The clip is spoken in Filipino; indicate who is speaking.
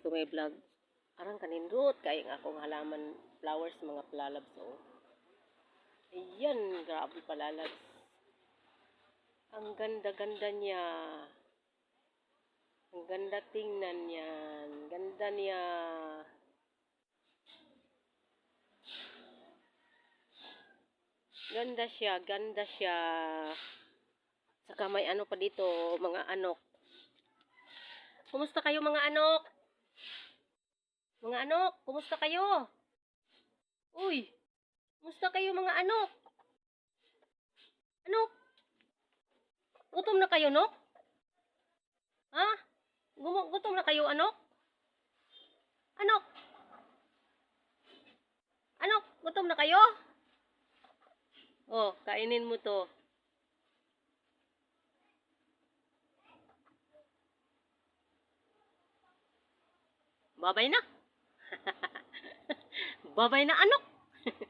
Speaker 1: to may vlog. Arang kanindot kay nga akong halaman flowers mga palalabs oh. Ayan, grabe palalabs. Ang ganda-ganda niya. Ang ganda tingnan yan. Ganda niya. Ganda siya, ganda siya. Saka may ano pa dito, mga anok. Kumusta kayo mga anok? Mga anok, kumusta kayo? Uy, kumusta kayo mga anok? Anok? Gutom na kayo, no? Ha? Gum- gutom na kayo, anok? Anok? Anok, gutom na kayo? Oh, kainin mo to. Babay na. Babay na anok.